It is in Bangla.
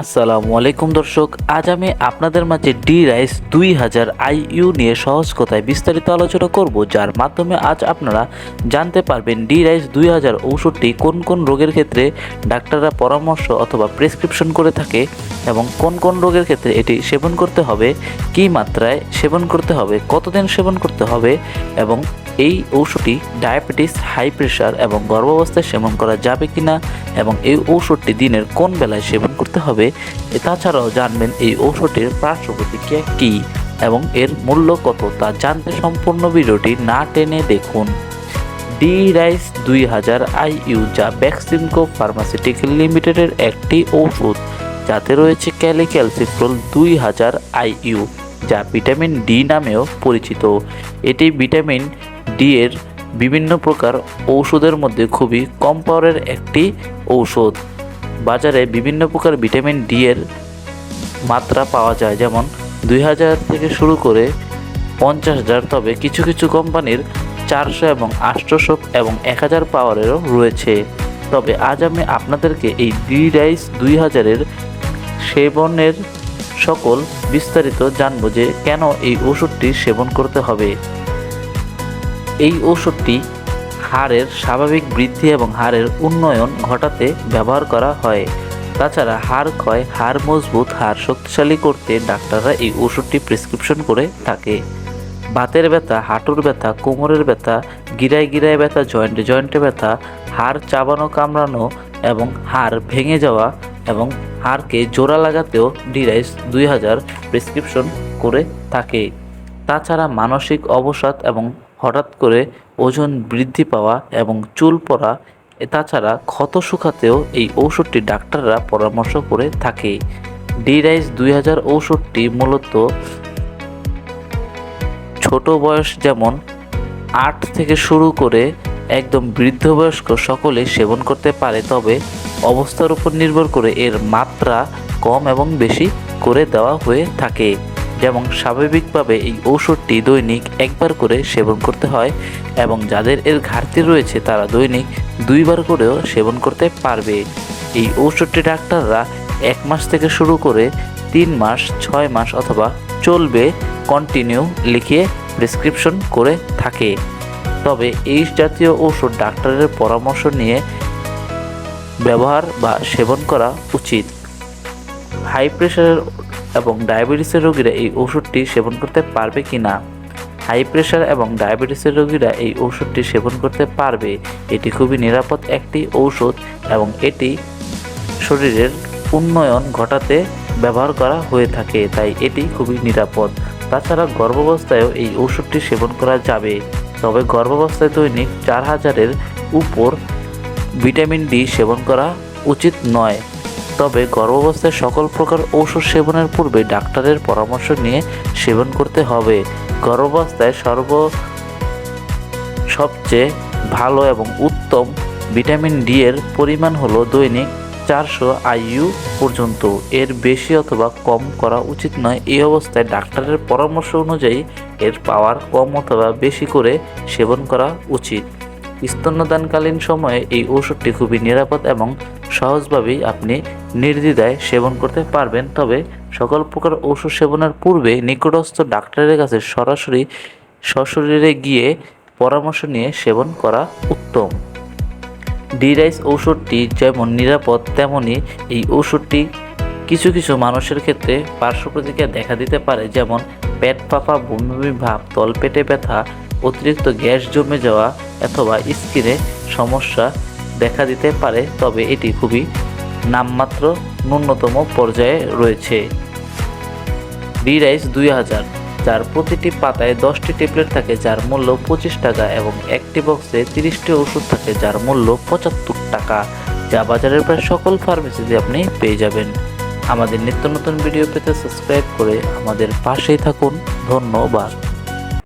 আসসালামু আলাইকুম দর্শক, আজ আমি আপনাদের মাঝে ডি রাইস দুই হাজার আইইউ নিয়ে সহজ কথায় বিস্তারিত আলোচনা করব, যার মাধ্যমে আজ আপনারা জানতে পারবেন ডি রাইস দুই হাজার ঔষধটি কোন কোন রোগের ক্ষেত্রে ডাক্তাররা পরামর্শ অথবা প্রেসক্রিপশন করে থাকে এবং কোন কোন রোগের ক্ষেত্রে এটি সেবন করতে হবে, কী মাত্রায় সেবন করতে হবে, কতদিন সেবন করতে হবে এবং এই ঔষধটি ডায়াবেটিস, হাই প্রেশার এবং গর্ভাবস্থায় সেবন করা যাবে কিনা এবং এই ঔষধটি দিনের কোন বেলায় সেবন করতে হবে তাছাড়াও জানবেন এই ঔষধটির পার্শ্ব প্রতিক্রিয়া কী এবং এর মূল্য কত তা জানতে সম্পূর্ণ ভিডিওটি না টেনে দেখুন। ডি রাইস দুই হাজার আইইউ যা ভ্যাক্সিনকো ফার্মাসিউটিক্যাল লিমিটেডের একটি ঔষধ, যাতে রয়েছে ক্যালিক্যালসিফ্রোল দুই হাজার আইইউ যা ভিটামিন ডি নামেও পরিচিত। এটি ভিটামিন ডি এর বিভিন্ন প্রকার ঔষধের মধ্যে খুবই কম পাওয়ারের একটি ঔষধ। বাজারে বিভিন্ন প্রকার ভিটামিন ডি এর মাত্রা পাওয়া যায়, যেমন দুই হাজার থেকে শুরু করে পঞ্চাশ হাজার, তবে কিছু কিছু কোম্পানির চারশো এবং আটশোশো এবং এক হাজার পাওয়ারেরও রয়েছে। তবে আজ আমি আপনাদেরকে এই ডি রাইস দুই হাজারের সেবনের সকল বিস্তারিত জানব যে কেন এই ওষুধটি সেবন করতে হবে। এই ওষুধটি হাড়ের স্বাভাবিক বৃদ্ধি এবং হাড়ের উন্নয়ন ঘটাতে ব্যবহার করা হয়। তাছাড়া হাড় ক্ষয়, হাড় মজবুত, হাড় শক্তিশালী করতে ডাক্তাররা এই ওষুধটি প্রেসক্রিপশন করে থাকে। বাতের ব্যথা, হাঁটুর ব্যথা, কোমরের ব্যথা, গিরায় গিরায় ব্যথা, জয়েন্টে জয়েন্টে ব্যথা, হাড় চাবানো, কামড়ানো এবং হাড় ভেঙে যাওয়া এবং হাড়কে জোড়া লাগাতেও ডিরাইস দুই হাজার প্রেসক্রিপশন করে থাকে। তাছাড়া মানসিক অবসাদ এবং হঠাৎ করে ওজন বৃদ্ধি পাওয়া এবং চুল পড়া তাছাড়া ক্ষত শুকাতেও এই ঔষধটি ডাক্তাররা পরামর্শ করে থাকে। ডি রাইস দুই হাজার ঔষধটি মূলত ছোট বয়স যেমন আট থেকে শুরু করে একদম বৃদ্ধ বয়স্ক সকলে সেবন করতে পারে, তবে অবস্থার উপর নির্ভর করে এর মাত্রা কম এবং বেশি করে দেওয়া হয়ে থাকে। যেমন স্বাভাবিকভাবে এই ঔষধটি দৈনিক একবার করে সেবন করতে হয় এবং যাদের এর ঘাটতি রয়েছে তারা দৈনিক দুইবার করেও সেবন করতে পারবে। এই ঔষধটি ডাক্তাররা এক মাস থেকে শুরু করে তিন মাস, ছয় মাস অথবা চলবে কন্টিনিউ লিখিয়ে প্রেসক্রিপশন করে থাকে। তবে এই জাতীয় ঔষধ ডাক্তারের পরামর্শ নিয়ে ব্যবহার বা সেবন করা উচিত। হাই প্রেশারের এবং ডায়াবেটিসের রোগীরা এই ওষুধটি সেবন করতে পারবে কি না? হাই প্রেশার এবং ডায়াবেটিসের রোগীরা এই ওষুধটি সেবন করতে পারবে। এটি খুবই নিরাপদ একটি ঔষধ এবং এটি শরীরের উন্নয়ন ঘটাতে ব্যবহার করা হয়ে থাকে, তাই এটি খুবই নিরাপদ। তাছাড়া গর্ভাবস্থায়ও এই ওষুধটি সেবন করা যাবে। তবে গর্ভাবস্থায় দৈনিক চার হাজারের উপর ভিটামিন ডি সেবন করা উচিত নয়। তবে গর্ভাবস্থায় সকল প্রকার ঔষধ সেবনের পূর্বে ডাক্তারের পরামর্শ নিয়ে সেবন করতে হবে। গর্ভাবস্থায় সর্ব সবচেয়ে ভালো এবং উত্তম ভিটামিন ডি এর পরিমাণ হলো দৈনিক চারশো আইইউ পর্যন্ত। এর বেশি অথবা কম করা উচিত নয়। এই অবস্থায় ডাক্তারের পরামর্শ অনুযায়ী এর পাওয়ার কম অথবা বেশি করে সেবন করা উচিত। স্তন্যদানকালীন সময়ে এই ওষুধটি খুবই নিরাপদ এবং সহজভাবেই আপনি নির্দ্বিধায় সেবন করতে পারবেন। তবে সকল প্রকার ওষুধ সেবনের পূর্বে নিকটস্থ ডাক্তারের কাছে সরাসরি সশরীরে গিয়ে পরামর্শ নিয়ে সেবন করা উত্তম। ডিরাইস ঔষধটি যেমন নিরাপদ তেমনই এই ঔষধটি কিছু কিছু মানুষের ক্ষেত্রে পার্শ্ব প্রতিক্রিয়া দেখা দিতে পারে, যেমন পেট ফাঁপা, বমি ভাব, তলপেটে ব্যথা, অতিরিক্ত গ্যাস জমে যাওয়া, অথবা স্কিনে সমস্যা দেখা দিতে পারে, তবে এটি খুবই নামমাত্র ন্যূনতম পর্যায়ে রয়েছে। ডি রাইস দুই হাজার, যার প্রতিটি পাতায় দশটি ট্যাবলেট থাকে, যার মূল্য পঁচিশ টাকা এবং একটি বক্সে তিরিশটি ওষুধ থাকে, যার মূল্য পঁচাত্তর টাকা। যা বাজারের প্রায় সকল ফার্মেসিতে আপনি পেয়ে যাবেন। আমাদের নিত্য নতুন ভিডিও পেতে সাবস্ক্রাইব করে আমাদের পাশেই থাকুন। ধন্যবাদ।